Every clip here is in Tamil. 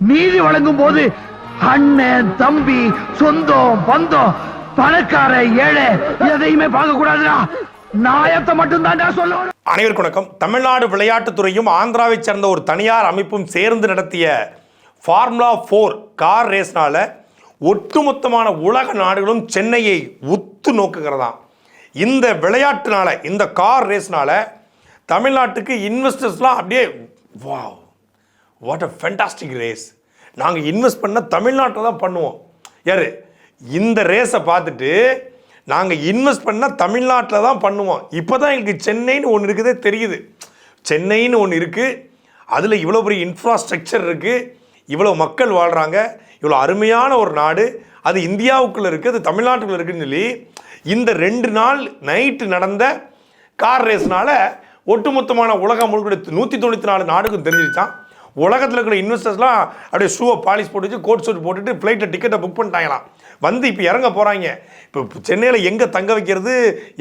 நீதி வழங்கும் போது அண்ணன் தம்பி சொந்தம் பந்தம் பணக்கார ஏழை எதையுமே பார்க்க கூடாதுடா நாயத்தை மட்டும்தான் தான் அனைவருக்கு வணக்கம். தமிழ்நாடு விளையாட்டுத்துறையும் ஆந்திராவை சேர்ந்த ஒரு தனியார் அமைப்பும் சேர்ந்து நடத்திய ஃபார்முலா ஃபோர் கார் ரேஸ்னால ஒட்டுமொத்தமான உலக நாடுகளும் சென்னையை உத்து நோக்குகிறதாம் இந்த விளையாட்டுனால இந்த கார் ரேஸ்னால தமிழ்நாட்டுக்கு இன்வெஸ்டர்ஸ்லாம் அப்படியே wow what a fantastic race நாங்கள் இன்வெஸ்ட் பண்ண தமிழ்நாட்டில் தான் பண்ணுவோம். யார்? இந்த ரேஸை பார்த்துட்டு நாங்கள் இன்வெஸ்ட் பண்ண தமிழ்நாட்டில் தான் பண்ணுவோம். இப்போ தான் எங்களுக்கு சென்னைன்னு ஒன்று இருக்குதே தெரியுது. சென்னைன்னு ஒன்று இருக்குது அதில் இவ்வளோ பெரிய இன்ஃப்ராஸ்ட்ரக்சர் இருக்குது இவ்வளோ மக்கள் வாழ்கிறாங்க இவ்வளோ அருமையான ஒரு நாடு. அது இந்தியாவுக்குள்ளே இருக்குது அது தமிழ்நாட்டுக்குள்ளே இருக்குன்னு சொல்லி இந்த ரெண்டு நாள் நைட்டு நடந்த கார் ரேஸ்னால் ஒட்டுமொத்தமான உலகம் முழுக்க நூற்றி தொண்ணூற்றி நாலு நாடுக்கும் தெரிஞ்சிருச்சான் உலகத்தில் இருக்கிற இன்வெஸ்டர்ஸ்லாம் அப்படியே ஷூவை பாலிஷ் போட்டு வச்சு கோட் சூட் போட்டுட்டு ஃப்ளைட்டை டிக்கெட்டை புக் பண்ணிட்டாங்களாம். வந்து இப்போ இறங்க போகிறாங்க இப்போ சென்னையில் எங்கே தங்க வைக்கிறது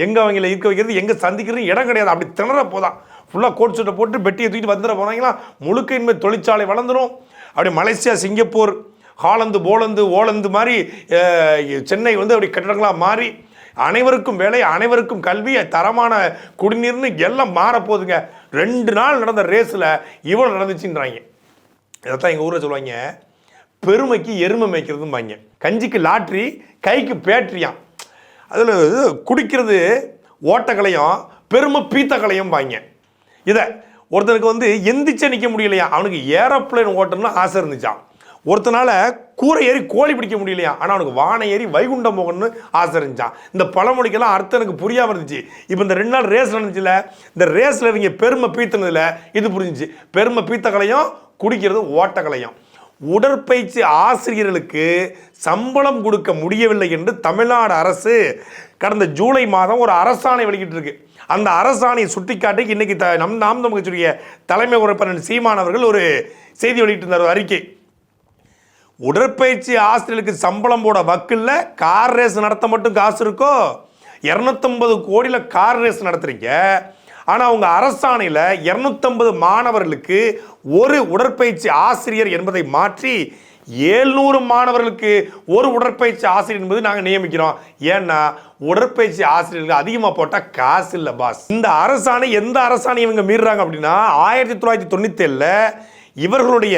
எங்கே அவங்கள இருக்க வைக்கிறது எங்கே சந்திக்கிறது இடம் கிடையாது. அப்படி திணற போதான். ஃபுல்லாக கோட் சூட்டை போட்டு பெட்டியை தூக்கிட்டு வந்துட போகிறாங்களா முழுக்க இனிமேல் தொழிற்சாலை வளர்ந்துடும் அப்படியே மலேசியா சிங்கப்பூர் ஹாலந்து போலந்து ஓலந்து மாதிரி சென்னை வந்து அப்படி கட்டடங்களாக மாறி அனைவருக்கும் வேலை அனைவருக்கும் கல்வி தரமான குடிநீர்னு எல்லாம் மாறப்போகுதுங்க. ரெண்டு நாள் நடந்த ரேஸில் இவ்வளோ நடந்துச்சுன்றாங்க. இதைத்தான் எங்கள் ஊரில் சொல்லுவாங்க. பெருமைக்கு எருமை மேய்க்கிறதும்பாங்க. கஞ்சிக்கு லாட்ரி கைக்கு பேட்ரியாம் அதில் குடிக்கிறது ஓட்டக்கலையும் பெருமை பீத்தக்கலையும் பாங்க இதை ஒருத்தனுக்கு வந்து எந்திரிச்சே நிற்க முடியலையா? அவனுக்கு ஏரோப்ளேன் ஓட்டணும்னு ஆசை இருந்துச்சான் ஒருத்தனால கூரை ஏறி கோழி பிடிக்க முடியலையா? ஆனால் அவனுக்கு வானை ஏறி வைகுண்டம் போகணும்னு ஆசை இருந்துச்சான் இந்த பழமொழிக்கெல்லாம் அர்த்தம் எனக்கு புரியாமல் இருந்துச்சு. இப்போ இந்த ரெண்டு நாள் ரேஸ் நடந்துச்சுல இந்த ரேஸில் இவங்க பெருமை பீத்தினதில் இது புரிஞ்சிச்சு. பெருமை பீத்தக்கலையும் குடிக்கிறது ஓட்டக்கலையும் உடற்பயிற்சி ஆசிரியர்களுக்கு சம்பளம் கொடுக்க முடியவில்லை என்று தமிழ்நாடு அரசு கடந்த ஜூலை மாதம் ஒரு அரசாணை வெளியிட்டு இருக்கு. அந்த அரசாணையை சுட்டிக்காட்டி இன்னைக்கு த நம் நாம் தமிழ்ச்சியுடைய தலைமை உறுப்பினர் சீமானவர்கள் ஒரு செய்தி வெளியிட்டிருந்தார் ஒரு அறிக்கை. உடற்பயிற்சி ஆசிரியர்களுக்கு சம்பளம் போட வக்கில்ல கார் ரேஸ் நடத்த மட்டும் காசு இருக்கோ? இரநூத்தம்பது கோடியில் கார் ரேஸ் நடத்துறீங்க. ஆனால் உங்கள் அரசாணையில் இரநூத்தம்பது மாணவர்களுக்கு ஒரு உடற்பயிற்சி ஆசிரியர் என்பதை மாற்றி ஏழ்நூறு மாணவர்களுக்கு ஒரு உடற்பயிற்சி ஆசிரியர் என்பது நாங்கள் நியமிக்கிறோம். ஏன்னா உடற்பயிற்சி ஆசிரியர்கள் அதிகமாக போட்டால் காசு இல்லை பாஸ் இந்த அரசாணை எந்த அரசாணை இவங்க மீறுறாங்க அப்படின்னா ஆயிரத்தி தொள்ளாயிரத்தி தொண்ணூற்றி இவர்களுடைய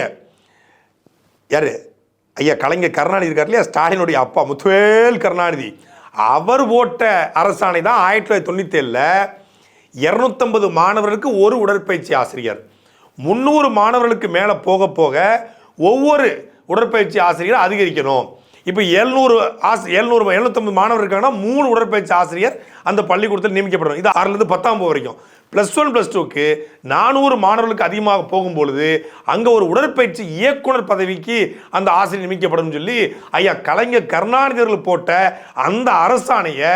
யாரு? ஐயா கலைஞர் கருணாநிதி இருக்கார் இல்லையா? ஸ்டாலினுடைய அப்பா முத்துவேல் கருணாநிதி. அவர் போட்ட அரசாணை தான் ஆயிரத்தி தொள்ளாயிரத்தி தொண்ணூற்றி ஏழில் இரநூத்தம்பது மாணவர்களுக்கு ஒரு உடற்பயிற்சி ஆசிரியர். முந்நூறு மாணவர்களுக்கு மேலே போக போக ஒவ்வொரு உடற்பயிற்சி ஆசிரியர் அதிகரிக்கணும். இப்போ எழுநூறு ஆசி எழுநூறு எழுநூத்தம்பது மாணவர் இருக்காங்கன்னா மூணு உடற்பயிற்சி ஆசிரியர் அந்த பள்ளிக்கூடத்தில் நியமிக்கப்படணும். இது ஆறுலேருந்து பத்தாம் போக வரைக்கும். ப்ளஸ் ஒன் ப்ளஸ் டூக்கு நானூறு மாணவர்களுக்கு அதிகமாக போகும்பொழுது அங்கே ஒரு உடற்பயிற்சி இயக்குனர் பதவிக்கு அந்த ஆசிரியர் நியமிக்கப்படும் சொல்லி ஐயா கலைஞர் கருணாநிதியர்கள் போட்ட அந்த அரசாணையை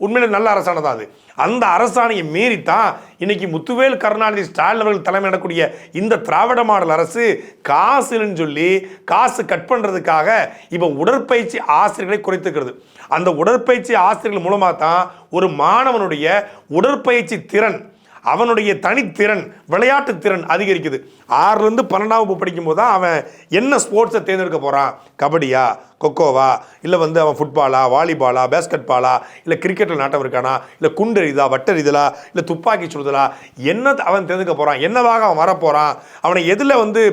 உண்மையில் நல்ல அரசாணை தான் அது. அந்த அரசாணையை மீறித்தான் இன்னைக்கு முத்துவேல் கருணாநிதி ஸ்டாலின் அவர்கள் தலைமை நடக்கூடிய இந்த திராவிட மாடல் அரசு காசுன்னு சொல்லி காசு கட் பண்ணுறதுக்காக இப்போ உடற்பயிற்சி ஆசிரியர்களை குறைத்துக்கிறது. அந்த உடற்பயிற்சி ஆசிரியர்கள் மூலமாக தான் ஒரு மாணவனுடைய உடற்பயிற்சி திறன் அவனுடைய தனித்திறன் விளையாட்டு திறன் அதிகரிக்குது. ஆறுலேருந்து பன்னெண்டாம் வகுப்பு படிக்கும்போது தான் அவன் என்ன ஸ்போர்ட்ஸை தேர்ந்தெடுக்க போகிறான் கபடியா கொக்கோவா இல்லை வந்து அவன் ஃபுட்பாலா வாலிபாலா பேஸ்கெட் பாலா இல்லை கிரிக்கெட்டில் நாட்டம் இருக்கானா இல்லை குண்டெறிதா வட்டெறிதலா இல்லை துப்பாக்கி சுடுதலா என்ன அவன் தேர்ந்தெடுக்க போகிறான் என்னவாக அவன் வரப்போகிறான் அவனை எதில் வந்து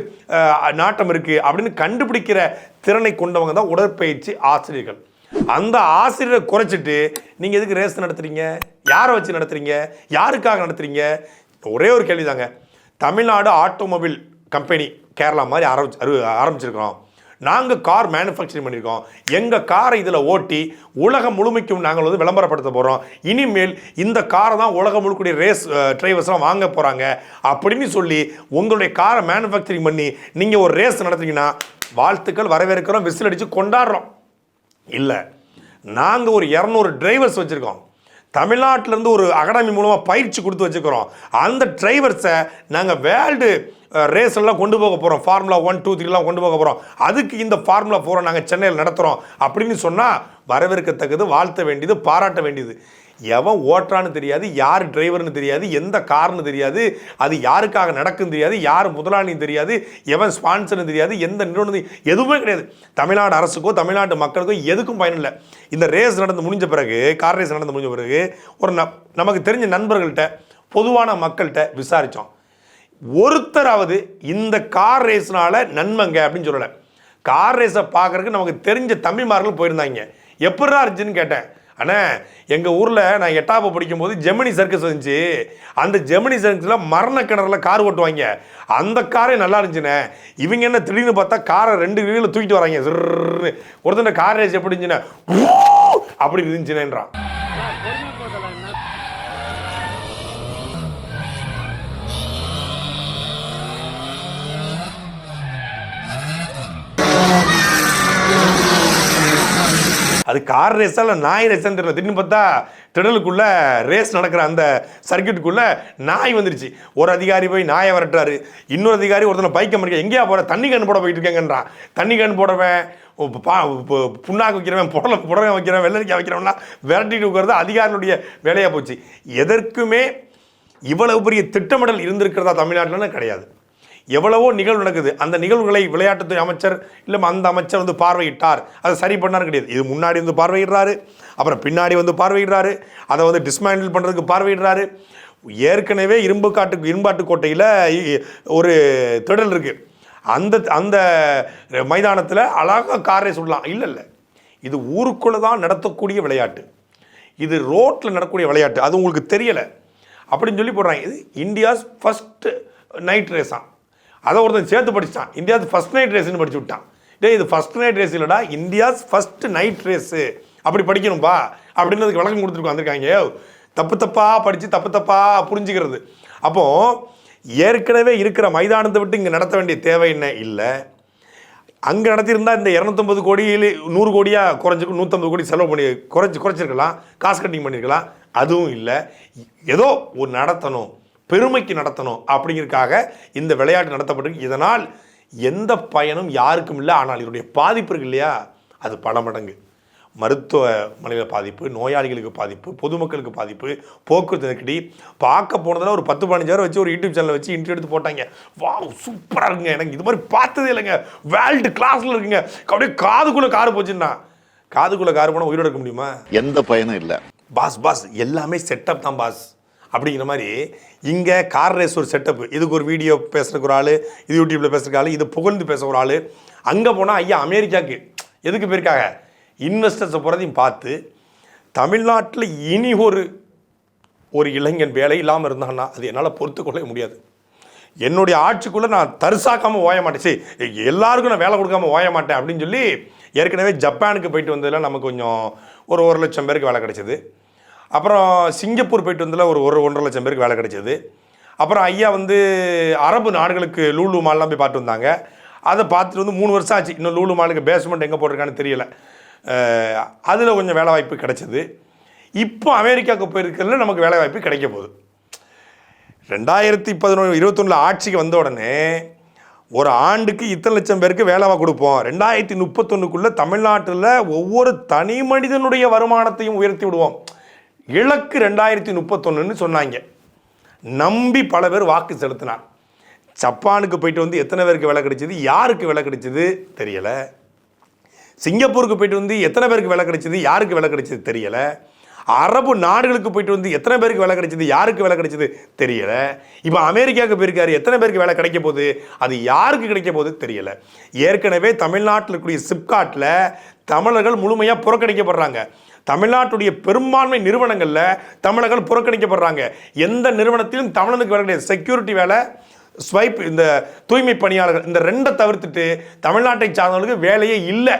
நாட்டம் இருக்குது அப்படின்னு கண்டுபிடிக்கிற திறனை கொண்டவங்க தான் உடற்பயிற்சி ஆசிரியர்கள். அந்த ஆசிரியரை குறைச்சிட்டு நீங்கள் எதுக்கு ரேஸ் நடத்துகிறீங்க யாரை வச்சு நடத்துகிறீங்க யாருக்காக நடத்துறீங்க? ஒரே ஒரு கேள்வி தாங்க தமிழ்நாடு ஆட்டோமொபைல் கம்பெனி கேரளா மாதிரி ஆரம்பிச்சு அரு- ஆரம்பிச்சிருக்கிறோம். நாங்கள் கார் மேனுஃபேக்சரிங் பண்ணியிருக்கோம். எங்கள் காரை இதில் ஓட்டி உலகம் முழுமைக்கும் நாங்கள் வந்து விளம்பரப்படுத்த போகிறோம் இனிமேல் இந்த காரை தான் உலகம் முழுக்கூடிய ரேஸ் டிரைவர்ஸ்லாம் வாங்க போகிறாங்க அப்படின்னு சொல்லி உங்களுடைய காரை மேனுஃபேக்சரிங் பண்ணி நீங்கள் ஒரு ரேஸ் நடத்துறீங்கன்னா வாழ்த்துக்கள் வரவேற்கிறோம். விசில் அடித்து கொண்டாடுறோம். இல்லை. நாங்கள் ஒரு இரநூறு டிரைவர்ஸ் வச்சுருக்கோம். தமிழ்நாட்டிலேருந்து ஒரு அகாடமி மூலமாக பயிற்சி கொடுத்து வச்சுக்கிறோம் அந்த டிரைவர்ஸை நாங்கள் வேர்ல்டு ரேஸ் எல்லாம் கொண்டு போக போகிறோம் ஃபார்முலா ஒன் டூ த்ரீலாம் கொண்டு போக போகிறோம் அதுக்கு இந்த ஃபார்முலா ஃபோரை நாங்கள் சென்னையில் நடத்துகிறோம் அப்படின்னு சொன்னால் வரவேற்கத்தக்கது வாழ்த்த வேண்டியது பாராட்ட வேண்டியது. எவன் ஓட்டுறான்னு தெரியாது யார் டிரைவர்னு தெரியாது எந்த கார்னு தெரியாது அது யாருக்காக நடக்குன்னு தெரியாது யார் முதலாளின்னு தெரியாது எவன் ஸ்பான்சர்னு தெரியாது எந்த நிறுவனம் எதுவுமே கிடையாது. தமிழ்நாடு அரசுக்கோ தமிழ்நாட்டு மக்களுக்கோ எதுக்கும் பயனில்லை இந்த ரேஸ் நடந்து முடிஞ்ச பிறகு கார் ரேஸ் நடந்து முடிஞ்ச பிறகு ஒரு ந நமக்கு தெரிஞ்ச நண்பர்கள்ட்ட பொதுவான மக்கள்கிட்ட விசாரித்தோம் ஒருத்தராவது இந்த கார் ரேஸ்னால நன்மைங்க அப்படின்னு சொல்லலை. கார் ரேஸை பார்க்குறதுக்கு நமக்கு தெரிஞ்ச தம்பிமார்கள் போயிருந்தாங்க. எப்படா இருந்துச்சுன்னு கேட்டேன். அண்ணா எங்கள் ஊரில் நான் எட்டாப்பு படிக்கும்போது ஜெமினி சர்க்கஸ் வந்துச்சு அந்த ஜெமினி சர்க்கஸில் மரண கிணறுல கார் ஓட்டுவாங்க. அந்த காரே நல்லா இருந்துச்சுண்ணே. இவங்க என்ன திடீர்னு பார்த்தா காரை ரெண்டு வீலில் தூக்கிட்டு வராங்க. சிறுன்னு ஒருத்தன் கார் ரேஸ் எப்படி இருந்துச்சுண்ணே அப்படி இருந்துச்சுனேன்றான். அது கார் ரேஸா இல்லை நாய் ரேஸான்னு தெரியல. திடீர்னு பார்த்தா திடலுக்குள்ள ரேஸ் நடக்கிற அந்த சர்க்கியூட்டுக்குள்ள நாய் வந்துருச்சு. ஒரு அதிகாரி போய் நாயை விரட்டுறாரு. இன்னொரு அதிகாரி ஒருத்தனை பைக்க மறிக்க எங்கேயா போகிற தண்ணி கண் போட போயிட்டு இருக்கேங்கன்றான். தண்ணி கண் போடவன் பா புண்ணாக்கு வைக்கிறவன் புடலை புடவை வைக்கிறவன் வெள்ளரிக்காய் வைக்கிறவன்லாம் விரட்டிட்டு உட்கார்றது அதிகாரிகளுடைய வேலையாக போச்சு. எதற்குமே இவ்வளவு பெரிய திட்டமிடல் இருந்திருக்கிறதா தமிழ்நாட்டில்னு கிடையாது. எவ்வளவோ நிகழ்வு நடக்குது. அந்த நிகழ்வுகளை விளையாட்டுத்துறை அமைச்சர் இல்லை அந்த அமைச்சர் வந்து பார்வையிட்டார். அதை சரி பண்ணார் கிடையாது. இது முன்னாடி வந்து பார்வையிடுறாரு. அப்புறம் பின்னாடி வந்து பார்வையிடுறாரு. அதை வந்து டிஸ்மேண்டில் பண்ணுறதுக்கு பார்வையிடுறாரு. ஏற்கனவே இரும்பு காட்டு இரும்பாட்டு கோட்டையில் ஒரு திடல் இருக்குது அந்த அந்த மைதானத்தில் அழகாக காரை சுடலாம். இல்லை இல்லை. இது ஊருக்குள்ளே தான் நடத்தக்கூடிய விளையாட்டு. இது ரோட்டில் நடக்கக்கூடிய விளையாட்டு. அது உங்களுக்கு தெரியலை. அப்படின்னு சொல்லி போடுறாங்க. இது இந்தியாஸ் ஃபஸ்ட்டு நைட் ரேஸாக அதை ஒருத்தன் சேர்த்து படிச்சிட்டான். இந்தியாஸ் ஃபஸ்ட் நைட் ரேஸ்னு படிச்சு விட்டான். டே இது ஃபஸ்ட் நைட் ரேஸ் இல்லைடா இந்தியாஸ் ஃபஸ்ட் நைட் ரேஸு அப்படி படிக்கணும்பா அப்படின்னு அதுக்கு விளக்கம் கொடுத்துருக்கு வந்திருக்காங்க. தப்பு தப்பாக படித்து தப்பு தப்பாக புரிஞ்சுக்கிறது. அப்போது ஏற்கனவே இருக்கிற மைதானத்தை விட்டு இங்கே நடத்த வேண்டிய தேவை என்ன? இல்லை. அங்கே நடத்தியிருந்தால் இந்த இரநூத்தம்பது கோடியில் நூறு கோடியாக குறைஞ்சி நூற்றம்பது கோடி செலவு பண்ணி குறைச்சி குறைச்சிருக்கலாம் காசு கட்டிங் பண்ணியிருக்கலாம் அதுவும் இல்லை. ஏதோ ஒரு நடத்தணும். பெருமைக்கு நடத்தணும் அப்படிங்கிறதுக்காக இந்த விளையாட்டு நடத்தப்பட்டிருக்கு. இதனால் எந்த பயனும் யாருக்கும் இல்லை. ஆனால் இதனுடைய பாதிப்பு இருக்கு இல்லையா? அது பல மடங்கு. மருத்துவமனையில் பாதிப்பு நோயாளிகளுக்கு பாதிப்பு பொதுமக்களுக்கு பாதிப்பு போக்குவரத்து நெருக்கடி. பார்க்க போனதில் ஒரு பத்து பதினஞ்சாயிரம் வச்சு ஒரு யூடியூப் சேனல் வச்சு இன்டர்வியூ எடுத்து போட்டாங்க. வா சூப்பராக இருக்குங்க. எனக்கு இது மாதிரி பார்த்ததே இல்லைங்க. வேர்ல்டு கிளாஸில் இருக்குங்க. அப்படியே காதுக்குள்ளே காரு போச்சுன்னா. காதுக்குள்ளே கார் போனால் உயிரோட இருக்க முடியுமா? எந்த பயனும் இல்லை. Boss boss. எல்லாமே செட்டப் தான் பாஸ். அப்படிங்கிற மாதிரி இங்கே கார் ரேஸ் ஒரு செட்டப் இதுக்கு ஒரு வீடியோ பேசுகிறக்கு ஒரு ஆள் இது யூடியூப்பில் பேசுகிறக்கு ஆள் இது புகழ்ந்து பேச ஒரு ஆள். அங்கே போனால் ஐயா அமெரிக்காவுக்கு எதுக்கு போயிருக்காங்க? இன்வெஸ்டர்ஸை போகிறதையும் பார்த்து தமிழ்நாட்டில் இனி ஒரு ஒரு இளைஞன் வேலை இல்லாமல் இருந்தான்னா அது என்னால் பொறுத்துக்கொள்ளவே முடியாது. என்னுடைய ஆட்சிக்குள்ளே நான் தரிசாக்காமல் ஓய மாட்டேன். சரி எல்லாருக்கும் நான் வேலை கொடுக்காம ஓய மாட்டேன் அப்படின்னு சொல்லி ஏற்கனவே ஜப்பானுக்கு போயிட்டு வந்ததில் நமக்கு கொஞ்சம் ஒரு ஒரு லட்சம் பேருக்கு வேலை கிடச்சிது. அப்புறம் சிங்கப்பூர் போயிட்டு வந்ததில் ஒரு ஒரு ஒன்றரை லட்சம் பேருக்கு வேலை கிடைச்சது. அப்புறம் ஐயா வந்து அரபு நாடுகளுக்கு லூலு மால்லாம் போய் பார்த்து வந்தாங்க. அதை பார்த்துட்டு வந்து மூணு வருஷம் ஆச்சு. இன்னும் லூலு மாலுக்கு பேஸ்மெண்ட் எங்கே போட்டிருக்கான்னு தெரியல. அதில் கொஞ்சம் வேலை வாய்ப்பு கிடைச்சது. இப்போ அமெரிக்காவுக்கு போயிருக்கிறதுல நமக்கு வேலை வாய்ப்பு கிடைக்க போகுது. ரெண்டாயிரத்தி பதினொன்று இருபத்தொன்னில் ஆட்சிக்கு வந்த உடனே ஒரு ஆண்டுக்கு இத்தனை லட்சம் பேருக்கு வேலை கொடுப்போம். ரெண்டாயிரத்தி முப்பத்தொன்னுக்குள்ளே தமிழ்நாட்டில் ஒவ்வொரு தனி மனிதனுடைய வருமானத்தையும் உயர்த்தி விடுவோம். இலக்கு ரெண்டாயிரத்தி முப்பத்தொன்னுன்னு சொன்னாங்க. நம்பி பல பேர் வாக்கு செலுத்தினார் ஜப்பானுக்கு போயிட்டு வந்து எத்தனை பேருக்கு விலை கிடைச்சிது? யாருக்கு விலை கிடைச்சது? தெரியலை. சிங்கப்பூருக்கு போயிட்டு வந்து எத்தனை பேருக்கு விலை கிடைச்சிது? யாருக்கு விலை கிடைச்சது? தெரியலை. அரபு நாடுகளுக்கு போயிட்டு வந்து எத்தனை பேருக்கு வேலை கிடைச்சது? யாருக்கு வேலை கிடைச்சது? தெரியல. இப்போ அமெரிக்காவுக்கு போயிருக்காரு. எத்தனை பேருக்கு வேலை கிடைக்க போகுது? அது யாருக்கு கிடைக்க போகுது? தெரியல. ஏற்கனவே தமிழ்நாட்டில் இருக்கக்கூடிய சிப்காட்டில் தமிழர்கள் முழுமையாக புறக்கணிக்கப்படுறாங்க. தமிழ்நாட்டுடைய பெரும்பான்மை நிறுவனங்களில் தமிழர்கள் புறக்கணிக்கப்படுறாங்க. எந்த நிறுவனத்திலும் தமிழனுக்கு வேலை கிடையாது. செக்யூரிட்டி வேலை ஸ்வைப் இந்த தூய்மை பணியாளர்கள் இந்த ரெண்டை தவிர்த்துட்டு தமிழ்நாட்டை சார்ந்தவர்களுக்கு வேலையே இல்லை.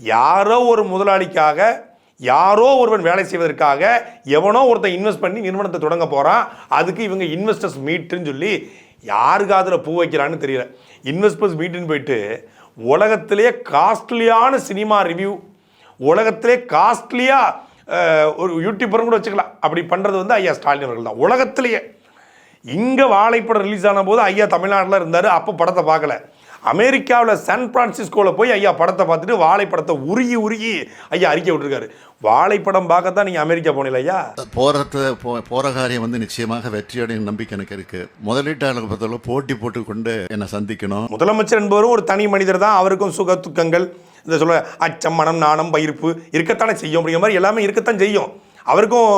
யாரோ ஒரு முதலாளிக்காக யாரோ ஒருவன் வேலை செய்வதற்காக எவனோ ஒருத்தன் இன்வெஸ்ட் பண்ணி நிறுவனத்தை தொடங்க போகிறான் அதுக்கு இவங்க இன்வெஸ்டர்ஸ் மீட்டுன்னு சொல்லி யாருக்கு அதில் பூ வைக்கிறான்னு தெரியல. இன்வெஸ்டர்ஸ் மீட்டுன்னு போயிட்டு உலகத்திலேயே காஸ்ட்லியான சினிமா ரிவ்யூ உலகத்திலே காஸ்ட்லியாக ஒரு யூடியூபரும் கூட வச்சுக்கலாம். அப்படி பண்ணுறது வந்து ஐயா ஸ்டாலின் அவர்கள் தான். உலகத்திலேயே. இங்கே வாழைப்படம் ரிலீஸ் ஆன போது ஐயா தமிழ்நாட்டில் இருந்தார். அப்போ படத்தை பார்க்கல. அமெரிக்காவில் சான் பிரான்சிஸ்கோவில் போய் ஐயா படத்தை பார்த்துட்டு வாழை படத்தை உருகி உருகி ஐயா அறிக்கை விட்டுருக்காரு. வாழை படம் பார்க்கத்தான் நீங்கள் அமெரிக்கா போனீங்களா ஐயா? போறது போ போற காரியம் வந்து நிச்சயமாக வெற்றியடையும் நம்பிக்கை எனக்கு இருக்கு. முதலீட்டாளர்கள் பொறுத்தவரை போட்டி போட்டு கொண்டு என்னை சந்திக்கணும். முதலமைச்சர் என்பவரும் ஒரு தனி மனிதர் தான். அவருக்கும் சுக துக்கங்கள் இந்த சொல்ல அச்சம் மனம் நாணம் பயிர்ப்பு இருக்கத்தானே செய்யும் அப்படிங்கிற மாதிரி எல்லாமே இருக்கத்தான் செய்யும். அவருக்கும்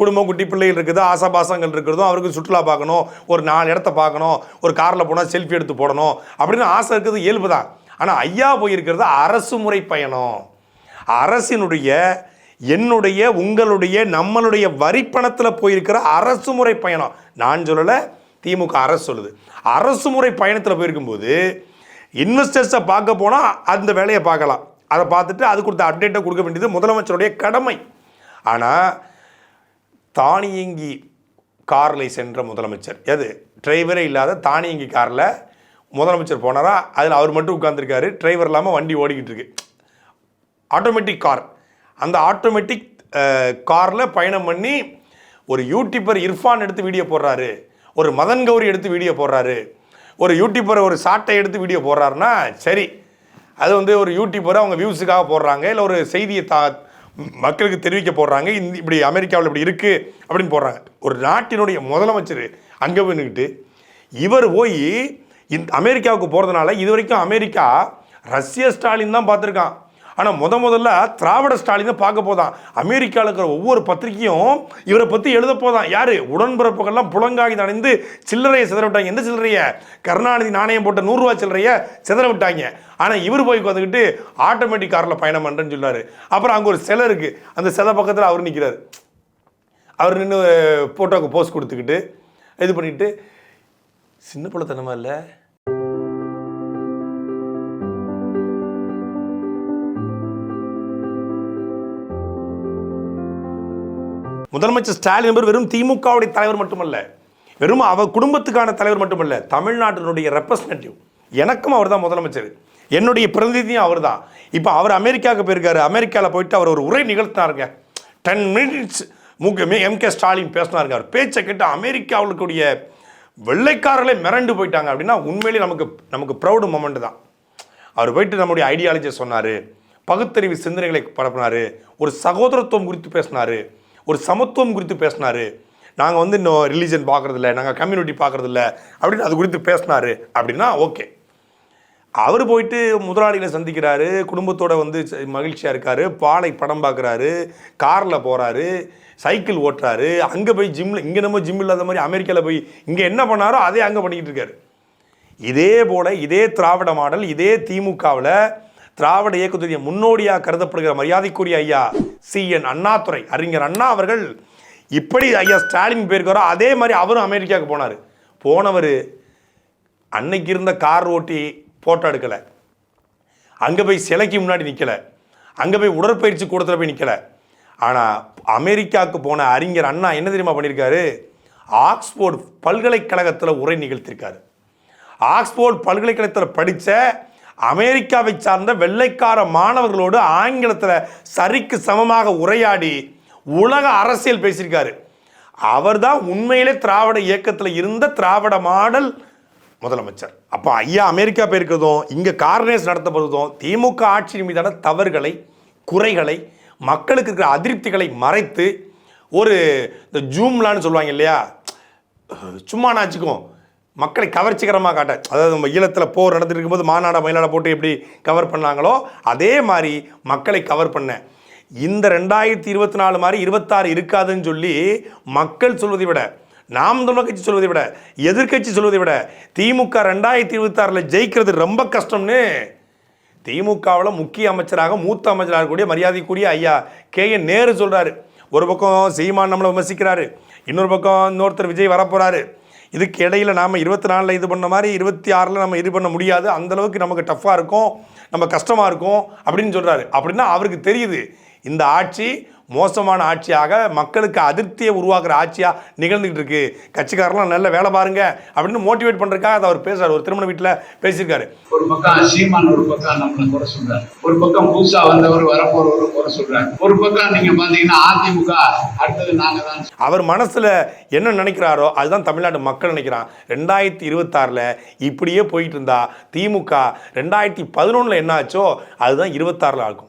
குடும்பம் குட்டி பிள்ளைகள் இருக்குது ஆசாபாசங்கள் இருக்கிறதும் அவருக்கும் சுற்றுலா பார்க்கணும் ஒரு நாலு இடத்த பார்க்கணும் ஒரு காரில் போனால் செல்ஃபி எடுத்து போடணும் அப்படின்னு ஆசை இருக்கிறது இயல்பு தான். ஆனால் ஐயா போயிருக்கிறது அரசு முறை பயணம். அரசினுடைய என்னுடைய உங்களுடைய நம்மளுடைய வரிப்பணத்தில் போயிருக்கிற அரசு முறை பயணம். நான் சொல்லலை திமுக அரசு சொல்லுது. அரசு முறை பயணத்தில் போயிருக்கும்போது இன்வெஸ்டர்ஸை பார்க்க போனால் அந்த வேலையை பார்க்கலாம். அதை பார்த்துட்டு அது கொடுத்த அப்டேட்டை கொடுக்க வேண்டியது முதலமைச்சருடைய கடமை. ஆனால் தானியங்கி காரில் சென்ற முதலமைச்சர். எது? டிரைவரே இல்லாத தானியங்கி காரில் முதலமைச்சர் போனாரா? அதில் அவர் மட்டும் உட்காந்துருக்காரு டிரைவர் இல்லாமல் வண்டி ஓடிக்கிட்டு இருக்கு. ஆட்டோமேட்டிக் கார் அந்த ஆட்டோமேட்டிக் காரில் பயணம் பண்ணி ஒரு யூடியூப்பர் இர்ஃபான் எடுத்து வீடியோ போடுறாரு. ஒரு மதன் கௌரி எடுத்து வீடியோ போடுறாரு. ஒரு யூடியூப்பரை ஒரு சாட்டை எடுத்து வீடியோ போடுறாருன்னா சரி. அது வந்து ஒரு யூடியூப்பரை அவங்க வியூஸுக்காக போடுறாங்க. இல்லை ஒரு செய்தியை தா மக்களுக்கு தெரிவிக்க போடுறாங்க இந்த இப்படி அமெரிக்காவில் இப்படி இருக்குது அப்படின்னு போடுறாங்க. ஒரு நாட்டினுடைய முதலமைச்சர் அங்கே போய் இவர் போய் இந்த அமெரிக்காவுக்கு போகிறதுனால இது வரைக்கும் அமெரிக்கா ரஷ்ய ஸ்டாலின் தான் பார்த்துருக்கான். ஆனால் முத முதல்ல திராவிட ஸ்டாலினை பார்க்க போதான். அமெரிக்காவில் இருக்கிற ஒவ்வொரு பத்திரிக்கையும் இவரை பற்றி எழுத போதான். யார்? உடன்பிறப்புகள்லாம் புலங்காகி அடைந்து சில்லறையை சிதற விட்டாங்க. எந்த சில்லறையை? கருணாநிதி நாணயம் போட்ட நூறுரூவா சில்லறையை சிதற விட்டாங்க. ஆனால் இவர் போய் உட்காந்துக்கிட்டு ஆட்டோமேட்டிக் காரில் பயணம் பண்ணுறேன்னு சொல்லாரு அப்புறம் அங்கே ஒரு சிலை இருக்குது அந்த சிலை பக்கத்தில் அவர் நிற்கிறார் அவர் நின்று ஃபோட்டோக்கு போஸ்ட் கொடுத்துக்கிட்டு இது பண்ணிக்கிட்டு சின்ன பிள்ளைத்தனமா இல்லை? முதலமைச்சர் ஸ்டாலின் என்பவர் வெறும் திமுகவுடைய தலைவர் மட்டுமல்ல வெறும் அவர் குடும்பத்துக்கான தலைவர் மட்டுமல்ல தமிழ்நாட்டினுடைய ரெப்ரசன்டேட்டிவ் எனக்கும் அவர் தான் முதலமைச்சர். என்னுடைய பிரதிநிதியும் அவர் தான் இப்போ அவர் அமெரிக்காவுக்கு போயிருக்காரு. அமெரிக்காவில் போயிட்டு அவர் ஒரு உரை நிகழ்த்தினாருங்க. டென் மினிட்ஸ் முக்கியமே எம் கே ஸ்டாலின் பேசினாருங்க. அவர் பேச்சை கேட்டு அமெரிக்காவில் இருக்கக்கூடிய வெள்ளைக்காரர்களே மிரண்டு போயிட்டாங்க அப்படின்னா உண்மையிலேயே நமக்கு நமக்கு ப்ரௌடு மொமெண்ட் தான். அவர் போயிட்டு நம்முடைய ஐடியாலஜியை சொன்னார். பகுத்தறிவு சிந்தனைகளை பரப்பினார். ஒரு சகோதரத்துவம் குறித்து பேசினார். ஒரு சமத்துவம் குறித்து பேசினார். நாங்கள் வந்து இன்னும் ரிலீஜன் பார்க்குறதில்ல நாங்கள் கம்யூனிட்டி பார்க்குறதில்ல அப்படின்னு அது குறித்து பேசினார் அப்படின்னா ஓகே அவர் போயிட்டு முதலாளிகளை சந்திக்கிறாரு குடும்பத்தோட வந்து மகிழ்ச்சியாக இருக்கார் பாலை படம் பார்க்குறாரு காரில் போகிறாரு சைக்கிள் ஓட்டுறாரு அங்கே போய் ஜிம்மில் இங்கே நம்ம ஜிம் இல்லாத மாதிரி அமெரிக்காவில் போய் இங்கே என்ன பண்ணாரோ அதே அங்கே பண்ணிக்கிட்டு இருக்காரு. இதே போல் இதே திராவிட மாடல் இதே திமுகவில் திராவிட இயக்கத்துடைய முன்னோடியாக கருதப்படுகிற மரியாதைக்குரிய ஐயா சி. என். அண்ணாதுரை. அறிஞர் அண்ணா அவர்கள் இப்படி ஐயா ஸ்டாலின் போயிருக்காரோ அதே மாதிரி அவரும் அமெரிக்காவுக்கு போனார். போனவர் அன்னைக்கு இருந்த கார் ஓட்டி ஃபோட்டோ எடுக்கலை. அங்கே போய் சிலைக்கு முன்னாடி நிற்கலை அங்கே போய் உடற்பயிற்சி கூடத்தில் போய் நிற்கலை ஆனால் அமெரிக்காவுக்கு போன அறிஞர் அண்ணா என்ன தெரியுமா பண்ணியிருக்காரு ஆக்ஸ்போர்ட் பல்கலைக்கழகத்தில் உரை நிகழ்த்தியிருக்காரு ஆக்ஸ்போர்ட் பல்கலைக்கழகத்தில் படித்த அமெரிக்காவை சார்ந்த வெள்ளைக்கார மாணவர்களோடு ஆங்கிலத்தில் சரிக்கு சமமாக உரையாடி உலக அரசியல் பேசியிருக்காரு. அவர்தான் உண்மையிலே திராவிட இயக்கத்தில் இருந்த திராவிட மாடல் முதலமைச்சர். அப்போ ஐயா அமெரிக்கா போயிருக்கிறதும் இங்கே கார்னேஸ் நடத்தப்படுவதும் திமுக ஆட்சியின் மீதான தவறுகளை குறைகளை மக்களுக்கு இருக்கிற அதிருப்திகளை மறைத்து ஒரு இந்த ஜூம்லான்னு சொல்லுவாங்க இல்லையா? சும்மா நாச்சுக்கும் மக்களை கவர்ச்சிகரமாக காட்ட அதாவது நம்ம ஈழத்தில் போர் நடந்துட்டு இருக்கும்போது மாநாட மயிலாட போட்டு எப்படி கவர் பண்ணாங்களோ அதே மாதிரி மக்களை கவர் பண்ண. இந்த ரெண்டாயிரத்தி இருபத்தி நாலு மாதிரி இருபத்தாறு இருக்காதுன்னு சொல்லி மக்கள் சொல்வதை விட நாம் தமிழர் கட்சி சொல்வதை விட எதிர்க்கட்சி சொல்வதை விட திமுக ரெண்டாயிரத்தி இருபத்தாறில் ஜெயிக்கிறது ரொம்ப கஷ்டம்னு திமுகவில் முக்கிய அமைச்சராக மூத்த அமைச்சராக கூடிய மரியாதைக்குரிய ஐயா கே என் நேரு சொல்கிறாரு ஒரு பக்கம் சீமான் நம்மளை விமர்சிக்கிறாரு இன்னொரு பக்கம் இன்னொருத்தர் விஜய் வரப்போகிறாரு இதுக்கு இடையில் நாம் இருபத்தி நாலில் இது பண்ண மாதிரி இருபத்தி ஆறில் நம்ம இது பண்ண முடியாது. அந்தளவுக்கு நமக்கு டஃப்பாக இருக்கும். நம்ம கஷ்டமாக இருக்கும். அப்படின்னு சொல்கிறாரு அப்படின்னா அவருக்கு தெரியுது. இந்த ஆட்சி மோசமான ஆட்சியாக மக்களுக்கு அதிருப்தியை உருவாக்குற ஆட்சியாக நிகழ்ந்துகிட்டு இருக்கு. கட்சிக்காரெல்லாம் நல்ல வேலை பாருங்க அப்படின்னு மோட்டிவேட் பண்ணுறதுக்காக அதை அவர் பேசுறாரு. ஒரு திருமண வீட்டில் பேசியிருக்காரு. ஒரு பக்கம் சீமான் ஒரு பக்கம் நம்மளை குறை சொல்றாரு. ஒரு பக்கம் புதுசா வந்தவர் வரப்போறவர் குறை சொல்றாரு. ஒரு பக்கம் நீங்க பாத்தீங்கன்னா அதிமுக அடுத்தது நாங்க தான் அவர் மனசுல என்ன நினைக்கிறாரோ அதுதான் தமிழ்நாட்டு மக்கள் நினைக்கிறான். ரெண்டாயிரத்தி இருபத்தாறில் இப்படியே போயிட்டு இருந்தா திமுக ரெண்டாயிரத்தி பதினொன்றில் என்ன ஆச்சோ அதுதான் இருபத்தாறில் ஆகும்.